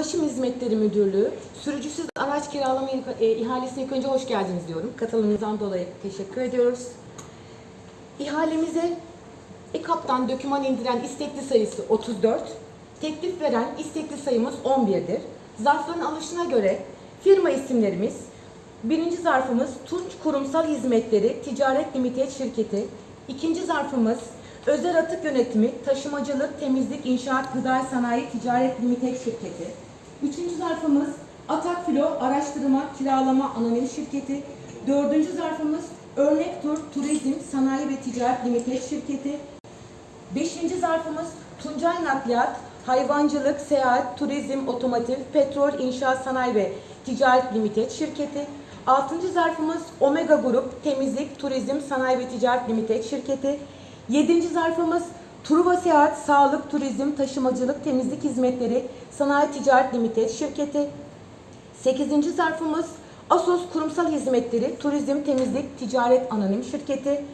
Ulaşım Hizmetleri Müdürlüğü sürücüsüz araç kiralama e, ihalesine ilk önce hoş geldiniz diyorum. Katılımınızdan dolayı teşekkür ediyoruz. İhalemize EKAP'tan döküman indiren istekli sayısı 34, teklif veren istekli sayımız 11'dir. Zarfların alışına göre firma isimlerimiz, birinci zarfımız Tunç Kurumsal Hizmetleri Ticaret Limited Şirketi, ikinci zarfımız Özel Atık Yönetimi, Taşımacılık, Temizlik, İnşaat, Gıda Sanayi Ticaret Limited Şirketi, üçüncü zarfımız Atak Filo Araştırma, Kiralama Anonim Şirketi, dördüncü zarfımız Örnek Tur, Turizm, Sanayi ve Ticaret Limited Şirketi, Beşinci zarfımız Tuncay Nakliyat, Hayvancılık, Seyahat, Turizm, Otomotiv, Petrol, İnşaat Sanayi ve Ticaret Limited Şirketi. Altıncı zarfımız Omega Grup, Temizlik, Turizm, Sanayi ve Ticaret Limited Şirketi. Yedinci zarfımız Truva Seyahat, Sağlık, Turizm, Taşımacılık, Temizlik Hizmetleri, Sanayi Ticaret Limited Şirketi. 8. zarfımız Asos Kurumsal Hizmetleri, Turizm, Temizlik, Ticaret Anonim Şirketi.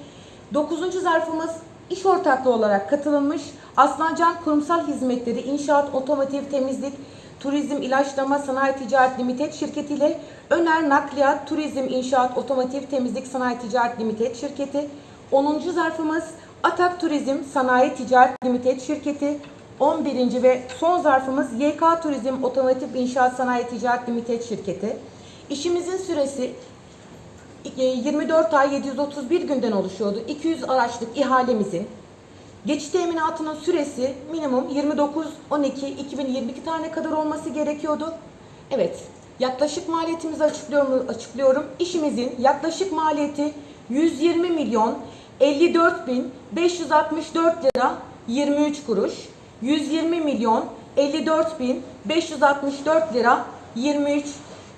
9. zarfımız iş ortaklığı olarak katılılmış Aslancan Kurumsal Hizmetleri, İnşaat, Otomotiv, Temizlik, Turizm, İlaçlama, Sanayi Ticaret Limited Şirketi ile Öner Nakliyat, Turizm, İnşaat, Otomotiv, Temizlik, Sanayi Ticaret Limited Şirketi. 10. zarfımız Atak Turizm, Sanayi Ticaret Limited Şirketi. 11. ve son zarfımız YK Turizm Otomotiv İnşaat Sanayi Ticaret Limited Şirketi. İşimizin süresi e, 24 ay 731 günden oluşuyordu. 200 araçlık ihalemizin geçiş teminatının süresi minimum 29-12-2022 tane kadar olması gerekiyordu. Evet, yaklaşık maliyetimizi açıklıyorum. açıklıyorum. İşimizin yaklaşık maliyeti 120 milyon 54 bin 564 lira 23 kuruş. 120 milyon 54 bin 564 lira 23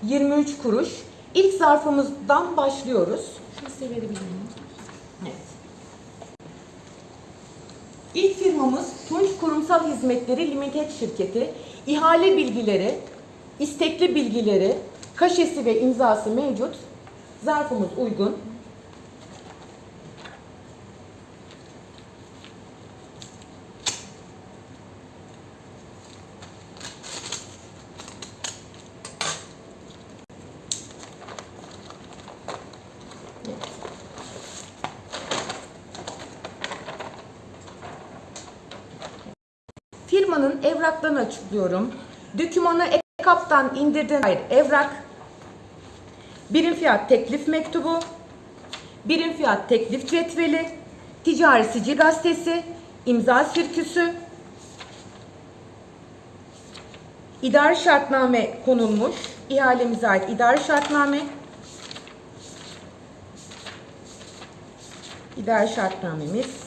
23 kuruş. İlk zarfımızdan başlıyoruz. Size verebilir? Evet. İlk firmamız Tunç Kurumsal Hizmetleri Limited Şirketi. İhale bilgileri, istekli bilgileri, kaşesi ve imzası mevcut. Zarfımız uygun. Firmanın evraklarını açıklıyorum. Dökümanı EKAP'tan indirdiğine dair evrak, birim fiyat teklif mektubu, birim fiyat teklif cetveli, ticari sicil gazetesi, imza sirküsü, idari şartname konulmuş, ihalemize ait idari şartname, idari şartnamemiz,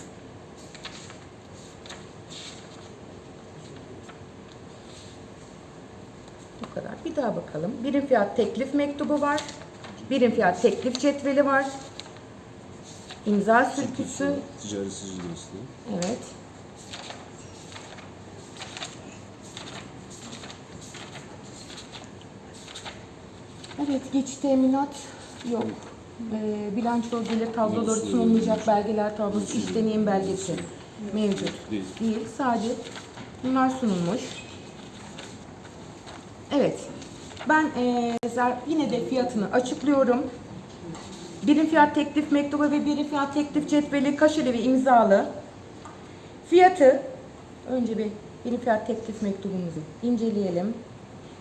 Bu kadar. Bir daha bakalım. Birim fiyat teklif mektubu var. Birim fiyat teklif cetveli var. İmza sürküsü. Ticari sicil. Evet. Evet, geç teminat yok. Ee, bilanço gelir tabloları sunulmayacak belgeler tablosu, iş deneyim belgesi mevcut. Değil, sadece bunlar sunulmuş. Evet, ben zer- yine de fiyatını açıklıyorum. Birim fiyat teklif mektubu ve birim fiyat teklif cetveli kaşeli ve imzalı. Fiyatı, önce bir birim fiyat teklif mektubumuzu inceleyelim.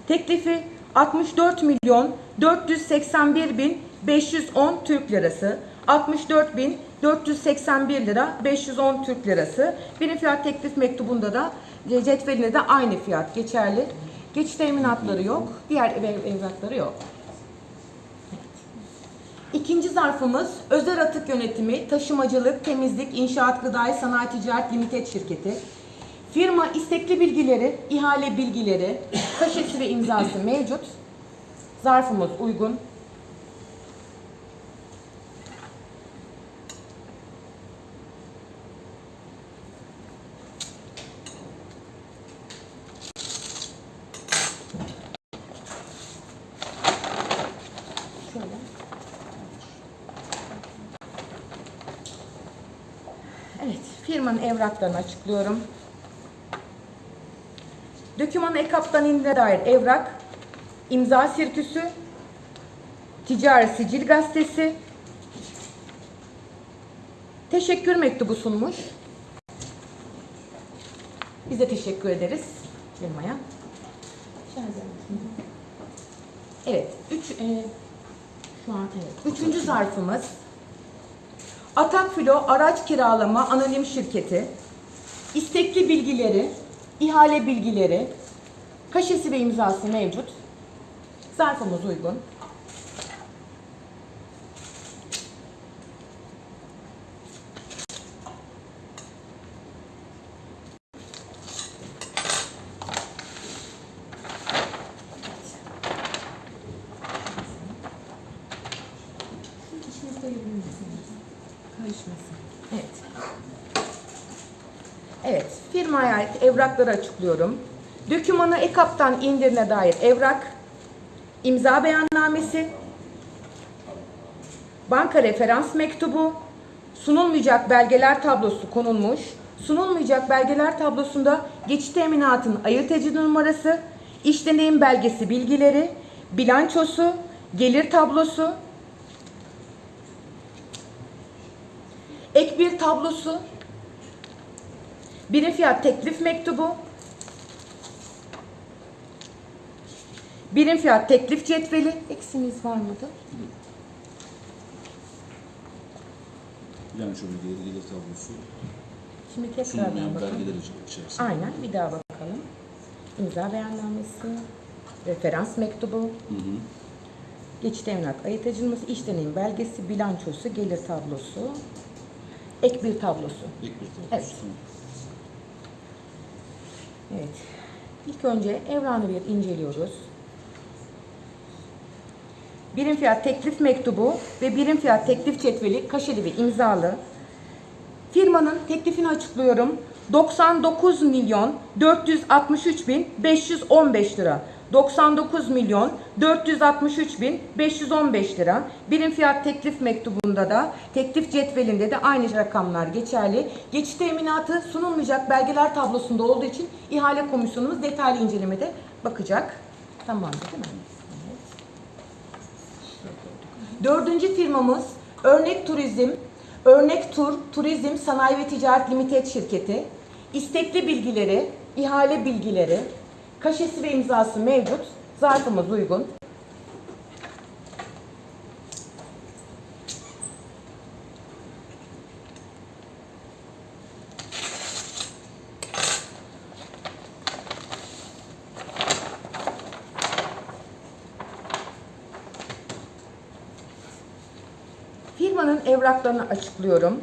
Teklifi 64 milyon 481 bin 510 Türk lirası. 64 bin 481 lira 510 Türk lirası. Birim fiyat teklif mektubunda da cetvelinde de aynı fiyat geçerli. Geçiş teminatları yok. Diğer ev, evrakları yok. İkinci zarfımız özel atık yönetimi, taşımacılık, temizlik, inşaat, gıdayı, sanayi, ticaret, limited şirketi. Firma istekli bilgileri, ihale bilgileri, kaşesi ve imzası mevcut. Zarfımız uygun. Şöyle. Evraklarını açıklıyorum. Dökümanı EKAP'tan indirine dair evrak, imza sirküsü, ticari sicil gazetesi, teşekkür mektubu sunmuş. Biz de teşekkür ederiz firmaya. Evet, üç, e, şu an evet. Üçüncü zarfımız Atak Filo Araç Kiralama Anonim Şirketi istekli bilgileri, ihale bilgileri, kaşesi ve imzası mevcut. Zarfımız uygun. İçiniz koyabilir misiniz? Karışmasın. Evet. Evet, firmaya ait evrakları açıklıyorum. Dökümanı EKAP'tan indirine dair evrak, imza beyannamesi, banka referans mektubu, sunulmayacak belgeler tablosu konulmuş. Sunulmayacak belgeler tablosunda geçit teminatın ayırt edici numarası, iş deneyim belgesi bilgileri, bilançosu, gelir tablosu, ek bir tablosu, birim fiyat teklif mektubu, birim fiyat teklif cetveli, eksiniz var mıdır? Yani şu bilgileri gelir tablosu Şimdi tekrardan sunulmayan bakalım. belgeler içerisinde. Aynen bir daha bakalım. İmza beyannamesi, referans mektubu, Hı hı. geçit emlak ayırt edilmesi, iş deneyim belgesi, bilançosu, gelir tablosu, ek bir tablosu. İlk bir tablosu. Evet. Evet. İlk önce evranı bir inceliyoruz. Birim fiyat teklif mektubu ve birim fiyat teklif cetveli kaşeli ve imzalı. Firmanın teklifini açıklıyorum. 99 milyon 463 bin 515 lira. 99 milyon 463 bin 515 lira. Birim fiyat teklif mektubunda da teklif cetvelinde de aynı rakamlar geçerli. Geçit teminatı sunulmayacak belgeler tablosunda olduğu için ihale komisyonumuz detaylı incelemede bakacak. Tamamdır değil mi? Dördüncü firmamız Örnek Turizm, Örnek Tur, Turizm Sanayi ve Ticaret Limited Şirketi. İstekli bilgileri, ihale bilgileri, kaşesi ve imzası mevcut. Zarfımız uygun. Firmanın evraklarını açıklıyorum.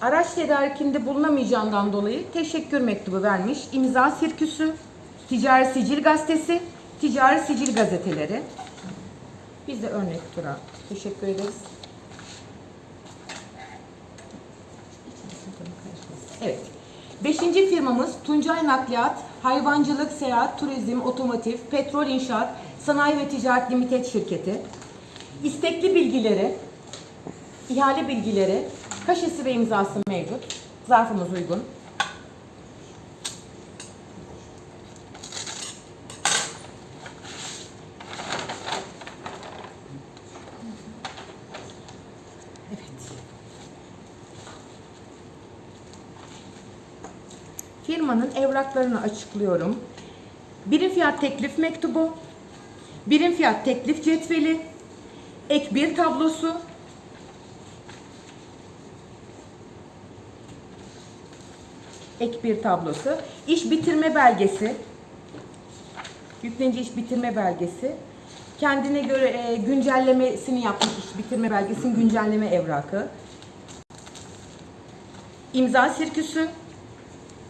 Araç tedarikinde bulunamayacağından dolayı teşekkür mektubu vermiş. İmza sirküsü, ticari sicil gazetesi, ticari sicil gazeteleri. Biz de örnek tura teşekkür ederiz. Evet. Beşinci firmamız Tuncay Nakliyat, Hayvancılık, Seyahat, Turizm, Otomotiv, Petrol İnşaat, Sanayi ve Ticaret Limited Şirketi. İstekli bilgileri, ihale bilgileri, kaşesi ve imzası mevcut. Zarfımız uygun. Firmanın evraklarını açıklıyorum. Birim fiyat teklif mektubu, birim fiyat teklif cetveli, ek bir tablosu, ek bir tablosu, iş bitirme belgesi, yüklenici iş bitirme belgesi, kendine göre e, güncellemesini yapmış iş bitirme belgesinin güncelleme evrakı, imza sirküsü,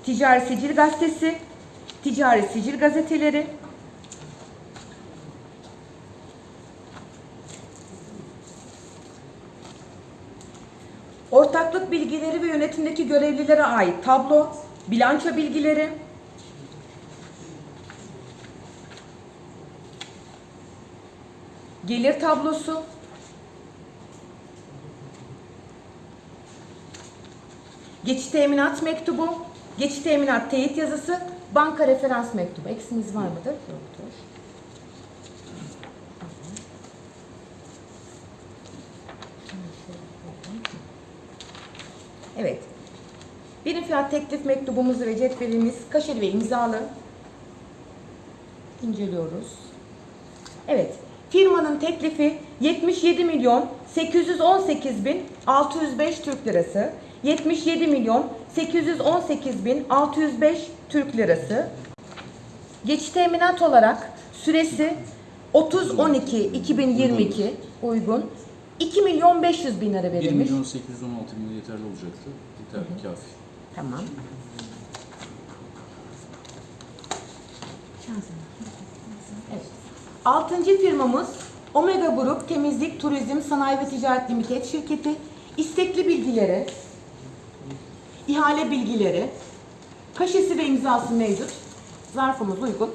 ticari sicil gazetesi, ticari sicil gazeteleri, yönetimdeki görevlilere ait tablo, bilanço bilgileri, gelir tablosu, geçiş teminat mektubu, geçiş teminat teyit yazısı, banka referans mektubu. Eksimiz var mıdır? Yoktur. Evet. Birim fiyat teklif mektubumuz ve cetvelimiz kaşeli ve imzalı. İnceliyoruz. Evet. Firmanın teklifi 77 milyon 818 bin 605 Türk lirası. 77 milyon 818 bin 605 Türk lirası. Geçiş teminat olarak süresi 30-12-2022 uygun. 2 milyon 500 bin lira 1 verilmiş. milyon 816 bin yeterli olacaktı. Yeter, kafi. Tamam. Evet. Altıncı firmamız Omega Grup Temizlik, Turizm, Sanayi ve Ticaret Limited şirketi. İstekli bilgileri, ihale bilgileri, kaşesi ve imzası mevcut. Zarfımız uygun.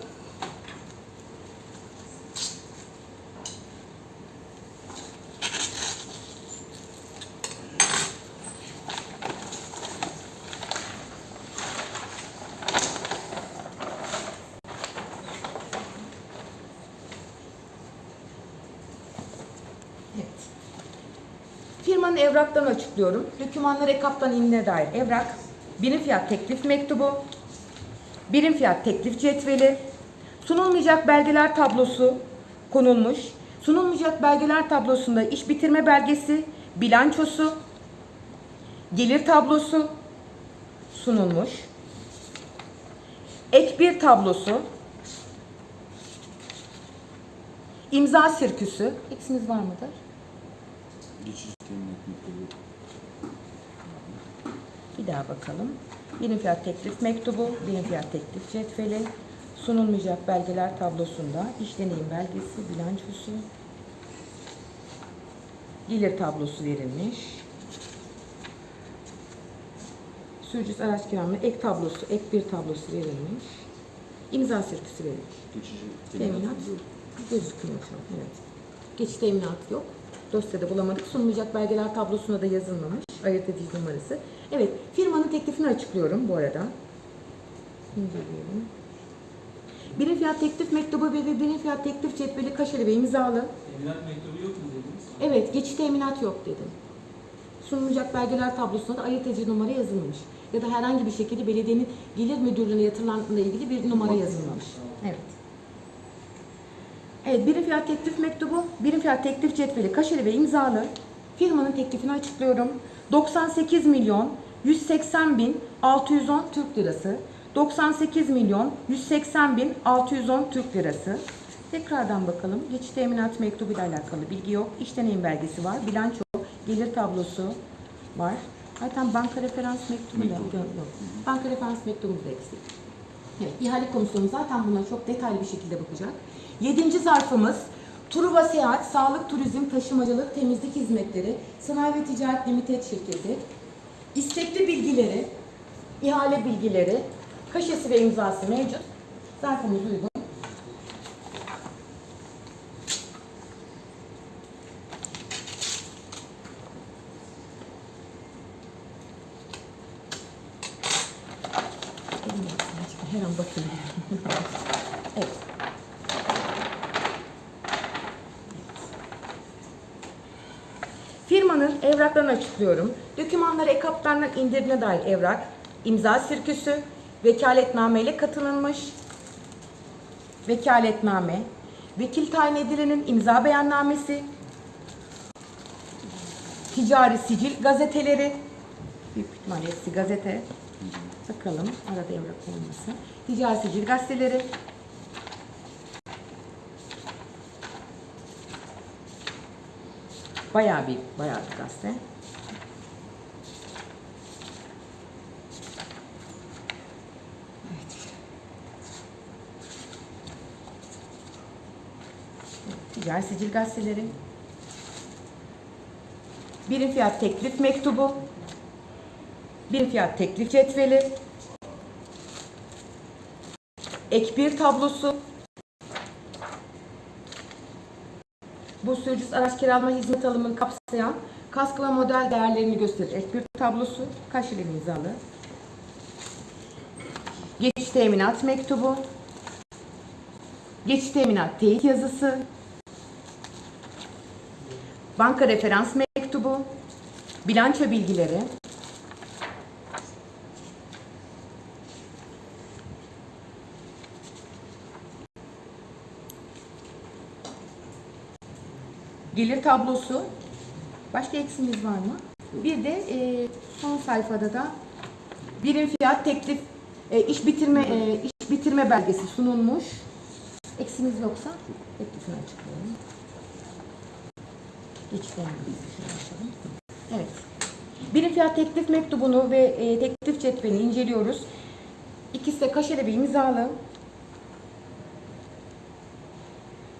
Evet. Evraklarını açıklıyorum. Dokümanlar ekaptan inine dair evrak, birim fiyat teklif mektubu, birim fiyat teklif cetveli, sunulmayacak belgeler tablosu konulmuş. Sunulmayacak belgeler tablosunda iş bitirme belgesi, bilançosu, gelir tablosu sunulmuş. Ek bir tablosu, imza sirküsü. Eksiniz var mıdır? Geçici teminat mektubu. Bir daha bakalım. Birim fiyat teklif mektubu, birim fiyat teklif cetveli, sunulmayacak belgeler tablosunda iş deneyim belgesi, bilançosu, gelir tablosu verilmiş. Sürücüsü araç kiralama ek tablosu, ek bir tablosu verilmiş. İmza sirküsü verilmiş. Geçici Teminat teminat. gözükmüyor şu an. Evet. Geçiş teminatı yok. Dosyada bulamadık. Sunulmayacak belgeler tablosuna da yazılmamış. Ayırt edici numarası. Evet. Firmanın teklifini açıklıyorum bu arada. İnceliyorum. Birim fiyat teklif mektubu ve birim fiyat teklif cetveli kaşeli ve imzalı. Teminat mektubu yok mu dediniz? Evet. Geçiş teminat yok dedim. Sunulacak belgeler tablosuna da ayırt edici numara yazılmamış. Ya da herhangi bir şekilde belediyenin gelir müdürlüğüne yatırılanla ilgili bir numara yazılmamış. Evet. Evet, birim fiyat teklif mektubu, birim fiyat teklif cetveli kaşeli ve imzalı. Firmanın teklifini açıklıyorum. 98 milyon 180 bin 610 Türk lirası. 98 milyon 180 bin 610 Türk lirası. Tekrardan bakalım. Geçiş teminat mektubu ile alakalı bilgi yok. İş deneyim belgesi var. Bilanço, gelir tablosu var. Zaten banka referans mektubu da yok. Yok. Banka referans mektubumuz eksik. Evet, ihale komisyonu zaten buna çok detaylı bir şekilde bakacak. Yedinci zarfımız Truva Seyahat, Sağlık, Turizm, Taşımacılık, Temizlik Hizmetleri, Sanayi ve Ticaret Limited şirketi. İstekli bilgileri, ihale bilgileri, kaşesi ve imzası mevcut. Zarfımız uygun. Evraklarını açıklıyorum. Dokümanları ekaplarından indirine dair evrak, imza sirküsü, vekaletname ile katılınmış, vekaletname, vekil tayin edilenin imza beyannamesi, ticari sicil gazeteleri, büyük ihtimalle hepsi gazete. Bakalım arada evrak olmasın. Ticari sicil gazeteleri, Bayağı bir, bayağı bir gazete. Evet. Ticari sicil gazeteleri. Birim fiyat teklif mektubu. Birim fiyat teklif cetveli. Ek bir tablosu. Bu sürücüsüz araç kiralama hizmet alımını kapsayan kask ve model değerlerini gösterir. Ek bir tablosu kaç ile imzalı? Geçiş teminat mektubu, geçiş teminat teyit yazısı, banka referans mektubu, bilanço bilgileri, gelir tablosu. Başka eksimiz var mı? Bir de e, son sayfada da birim fiyat teklif e, iş bitirme e, iş bitirme belgesi sunulmuş. Eksimiz yoksa teklifini açıklayalım. Geçişten açalım. Evet. Birim fiyat teklif mektubunu ve e, teklif cetvelini inceliyoruz. İkisi de kaşeli bir imzalı.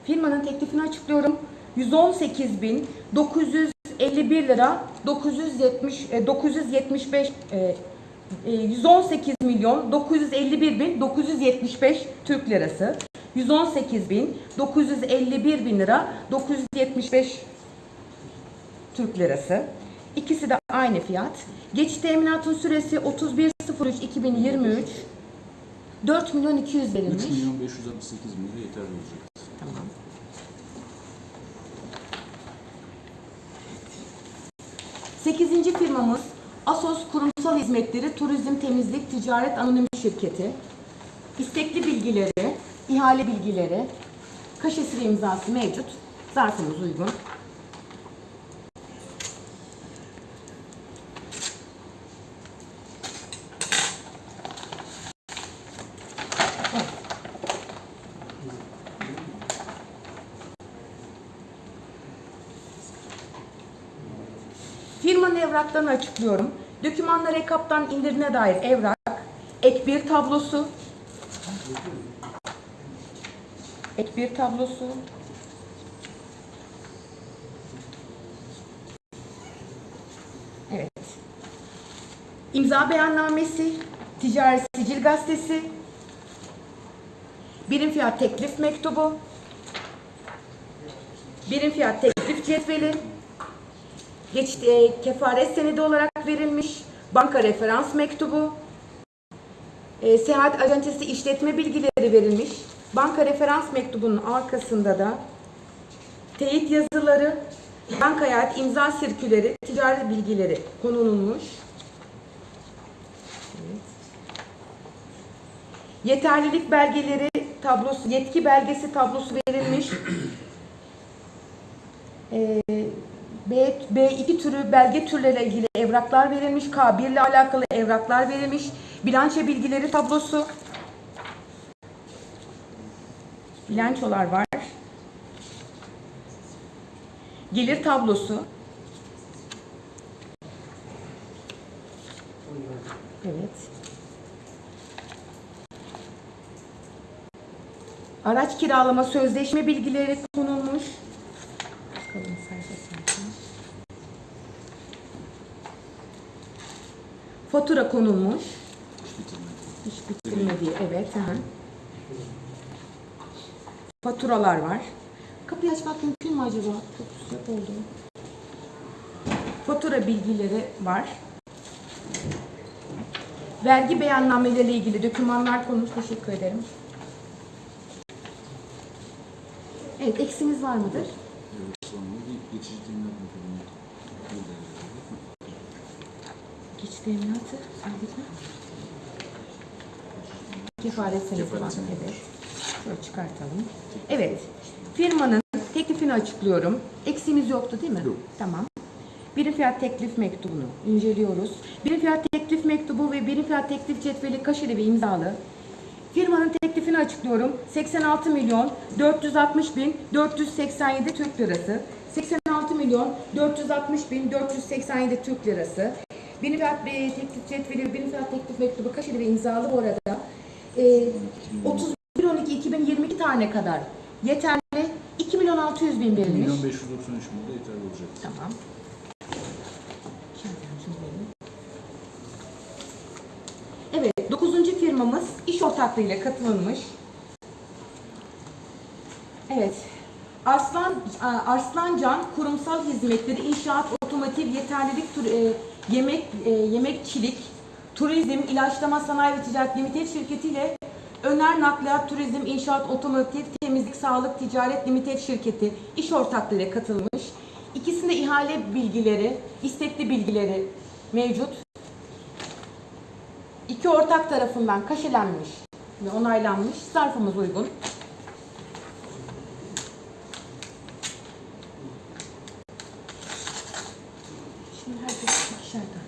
Firmanın teklifini açıklıyorum. 118.951 lira 970 e, 975 e, e, 118 milyon 951 bin 975 Türk lirası. 118 bin 951 bin lira 975 Türk lirası. İkisi de aynı fiyat. Geçiş teminatın süresi 31.03.2023 4 milyon 200 verilmiş. 3 milyon 568 bin yeterli olacak. Tamam. Sekizinci firmamız Asos Kurumsal Hizmetleri Turizm Temizlik Ticaret Anonim Şirketi. İstekli bilgileri, ihale bilgileri, kaşesi ve imzası mevcut. Zarfımız uygun. Firmanın evraklarını açıklıyorum. Dokümanlar EKAP'tan indirine dair evrak, ek bir tablosu, ek bir tablosu, evet, imza beyannamesi, ticari sicil gazetesi, birim fiyat teklif mektubu, birim fiyat teklif cetveli, Geçit e, kefaret senedi olarak verilmiş, banka referans mektubu, e, seyahat acentesi işletme bilgileri verilmiş. Banka referans mektubunun arkasında da teyit yazıları, bankaya ait imza sirküleri, ticari bilgileri konulmuş. Evet. Yeterlilik belgeleri tablosu, yetki belgesi tablosu verilmiş. Ee, B, B2 türü belge türleriyle ilgili evraklar verilmiş. K1 ile alakalı evraklar verilmiş. Bilanço bilgileri tablosu. Bilançolar var. Gelir tablosu. Evet. Araç kiralama sözleşme bilgileri konulmuş. Fatura konulmuş. İş bitirme. İş bitirilmediği, evet. Hı. Faturalar var. Kapıyı açmak mümkün mü acaba? Çok sıcak oldu. Fatura bilgileri var. Vergi beyannameleriyle ilgili dokümanlar konulmuş. Teşekkür ederim. Evet, eksiniz var mıdır? Evet, sonra bir geçici teminat mekanizması. Geç teminatı. Sadece. Kefaret senesi Kefaret var. senedi. Evet. Şöyle çıkartalım. Evet. Firmanın teklifini açıklıyorum. Eksiğimiz yoktu değil mi? Yok. Tamam. Birim fiyat teklif mektubunu inceliyoruz. Birim fiyat teklif mektubu ve birim fiyat teklif cetveli kaşeli ve imzalı. Firmanın teklifini açıklıyorum. 86 milyon 460 bin 487 Türk lirası. 86 milyon 460 bin 487 Türk lirası. Birim fiyat e, teklif cetveli, birim fiyat teklif mektubu kaşeli ve imzalı bu arada. E, 31-12-2022 tarihine kadar yeterli 2 milyon 600 bin 1 verilmiş. milyon 593 bin lira yeterli olacak. Tamam. Evet, dokuzuncu firmamız iş ortaklığıyla katılılmış. Evet, Arslan Arslancan Kurumsal Hizmetleri İnşaat Otomotiv Yeterlilik e, Yemek e, Yemekçilik Turizm İlaçlama Sanayi ve Ticaret Limited şirketi ile Öner Nakliyat Turizm İnşaat Otomotiv Temizlik Sağlık Ticaret Limited şirketi iş ortaklığıyla katılmış. İkisinde ihale bilgileri, istekli bilgileri mevcut. İki ortak tarafından kaşelenmiş ve onaylanmış. Zarfımız uygun. Şimdi herkes ikişer tane.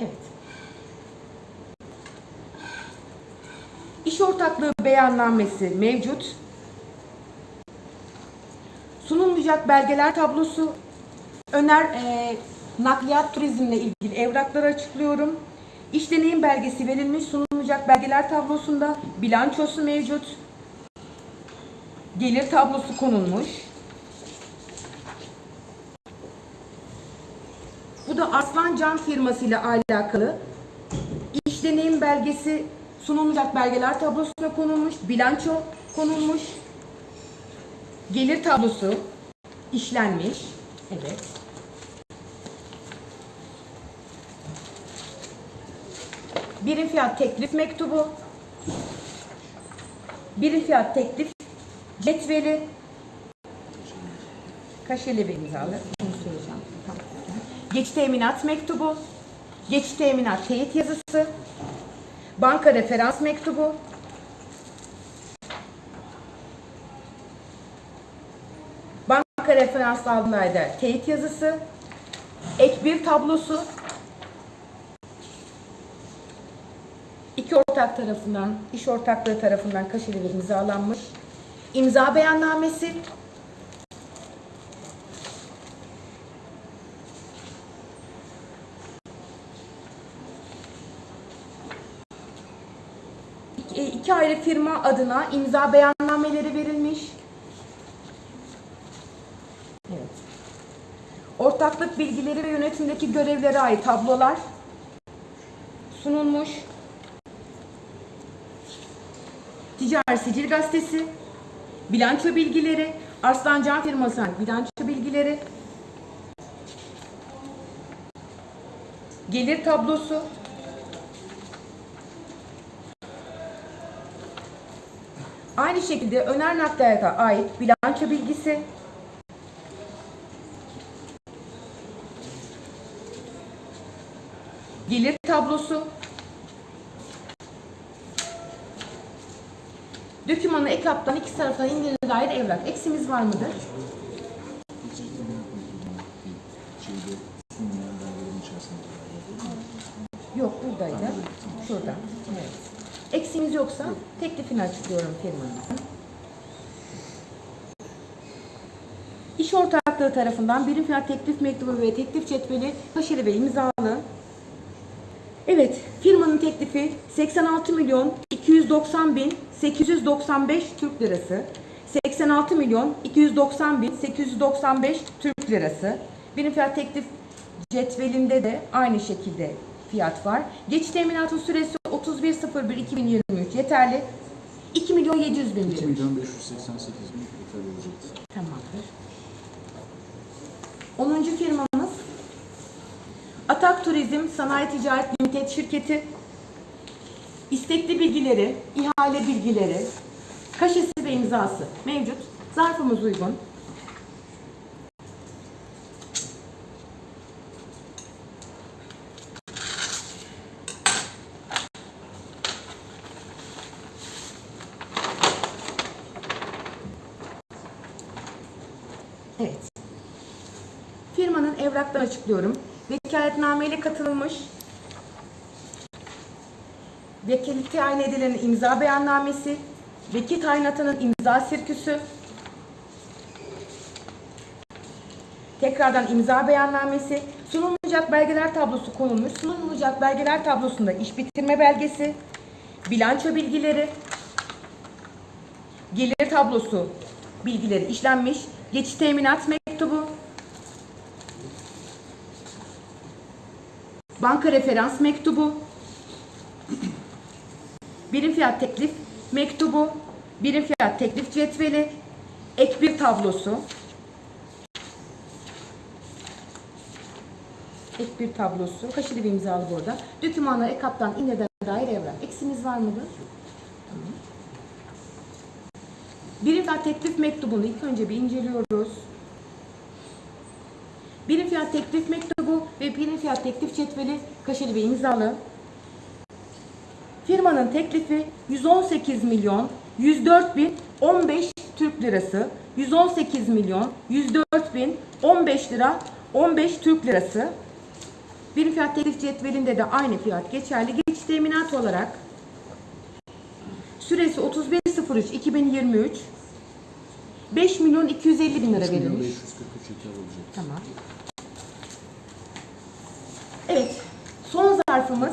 Evet. İş ortaklığı beyannamesi mevcut. Sunulmayacak belgeler tablosu. Öner e, nakliyat turizmle ilgili evrakları açıklıyorum. İş deneyim belgesi verilmiş sunulmayacak belgeler tablosunda bilançosu mevcut. Gelir tablosu konulmuş. Bu da Arslan Can firması ile alakalı. İş deneyim belgesi sunulmayacak belgeler tablosuna konulmuş. Bilanço konulmuş. Gelir tablosu işlenmiş. Evet. Birim fiyat teklif mektubu. Birim fiyat teklif cetveli. Kaşeli ve imzalı. Bunu. Geç teminat mektubu. Geç teminat teyit yazısı. Banka referans mektubu. Banka referans alımlarda teyit yazısı. Ek bir tablosu. İki ortak tarafından, iş ortaklığı tarafından kaşeli ve imzalanmış. İmza beyannamesi. İki, iki ayrı firma adına imza beyannameleri verilmiş. Evet. Ortaklık bilgileri ve yönetimdeki görevlere ait tablolar sunulmuş. Ticari Sicil Gazetesi, bilanço bilgileri, Arslan Can firması bilanço bilgileri, gelir tablosu, aynı şekilde Öner Nakliyat'a ait bilanço bilgisi, gelir tablosu, Dökümanı ekaptan iki tarafa indirildiğine dair evrak. Eksimiz var mıdır? Yok buradaydı. Şurada. Evet. Eksiğimiz yoksa teklifini açıklıyorum firmanızın. İş ortaklığı tarafından birim fiyat teklif mektubu ve teklif cetveli kaşeli ve imzalı. Evet, firmanın teklifi 86 milyon 290 bin 895 Türk lirası. 86 milyon 290 bin 895 Türk lirası. Birim fiyat teklif cetvelinde de aynı şekilde fiyat var. Geçiş teminatı süresi 31.01.2023 yeterli. 2 milyon 700 bin 2 birim. milyon 588 bin yeterli olacaktır. Tamamdır. 10. firmamız Atak Turizm Sanayi Ticaret Limited şirketi. İstekli bilgileri, ihale bilgileri, kaşesi ve imzası mevcut. Zarfımız uygun. Evet. Evraklarını açıklıyorum. Vekaletname ile katılmış. Vekillik tayin edilenin imza beyannamesi, vekil tayinatının imza sirküsü, tekrardan imza beyannamesi, sunulmayacak belgeler tablosu konulmuş. Sunulmayacak belgeler tablosunda iş bitirme belgesi, bilanço bilgileri, gelir tablosu bilgileri işlenmiş, geçiş teminat mektubu, banka referans mektubu, birim fiyat teklif mektubu, birim fiyat teklif cetveli, ek bir tablosu, ek bir tablosu, kaşılı bir imzalı burada. Dokümanlar ekaptan ineden dair evrak. Eksiniz var mıdır? Birim fiyat teklif mektubunu ilk önce bir inceliyoruz. Birim fiyat teklif mektubu ve birim fiyat teklif cetveli kaşeli ve imzalı. Firmanın teklifi 118 milyon 104 bin 15 Türk lirası. 118 milyon 104 bin 15 lira 15 Türk lirası. Birim fiyat teklif cetvelinde de aynı fiyat geçerli. Geç teminat olarak süresi 31.03.2023 5 milyon 250 bin lira 3 milyon verilmiş. 543 yeter olacak. Tamam. Evet. Son zarfımız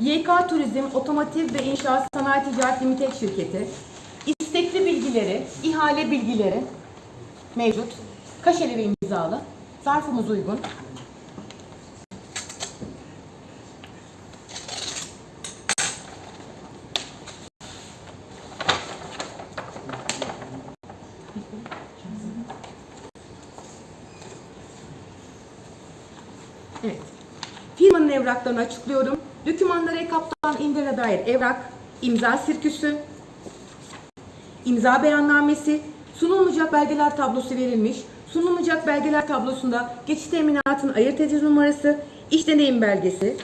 YK Turizm Otomotiv ve İnşaat Sanayi Ticaret Limited Şirketi. İstekli bilgileri, ihale bilgileri mevcut. Kaşeli ve imzalı. Zarfımız uygun. Evet. Firmanın evraklarını açıklıyorum. Dokümanları EKAP'tan indirene dair evrak, imza sirküsü, imza beyannamesi, sunulmayacak belgeler tablosu verilmiş. Sunulmayacak belgeler tablosunda geçiş teminatının ayırt edici numarası, iş deneyim belgesi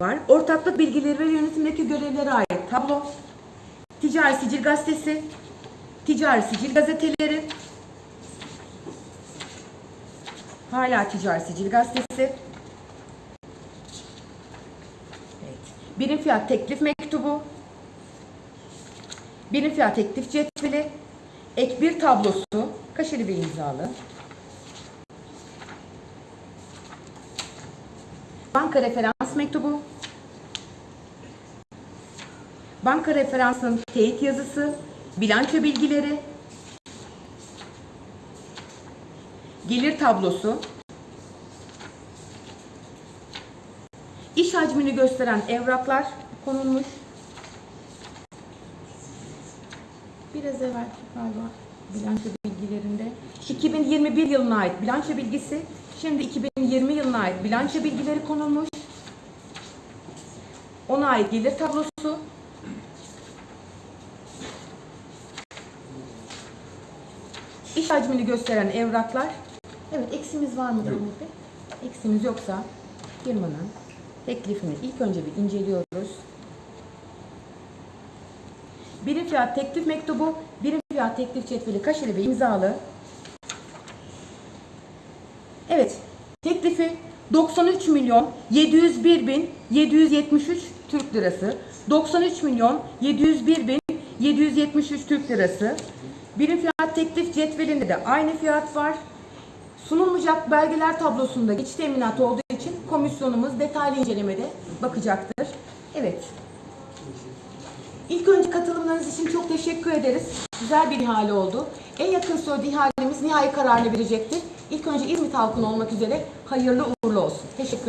var. Ortaklık bilgileri ve yönetimdeki görevlere ait tablo, ticari sicil gazetesi, ticari sicil gazeteleri, hala ticari sicil gazetesi, Birim fiyat teklif mektubu, birim fiyat teklif cetveli, ek bir tablosu, kaşeli bir imzalı. Banka referans mektubu, banka referansının teyit yazısı, bilanço bilgileri, gelir tablosu, İş hacmini gösteren evraklar konulmuş. Biraz evvel galiba bilanço bilgilerinde 2021 yılına ait bilanço bilgisi, şimdi 2020 yılına ait bilanço bilgileri konulmuş. Ona ait gelir tablosu. İş hacmini gösteren evraklar. Evet, eksimiz var mıdır Umut Bey? Eksimiz yoksa firmanın teklifini ilk önce bir inceliyoruz. Birim fiyat teklif mektubu, birim fiyat teklif cetveli kaşeli ve imzalı. Evet, teklifi 93 milyon 701 bin 773 Türk lirası. 93 milyon 701 bin 773 Türk lirası. Birim fiyat teklif cetvelinde de aynı fiyat var. Sunulmayacak belgeler tablosunda geçiş teminatı olduğu komisyonumuz detaylı incelemede bakacaktır. Evet. İlk önce katılımlarınız için çok teşekkür ederiz. Güzel bir ihale oldu. En yakın sürede ihalemiz nihai kararını verecektir. İlk önce İzmit halkına olmak üzere hayırlı uğurlu olsun. Teşekkür ederim.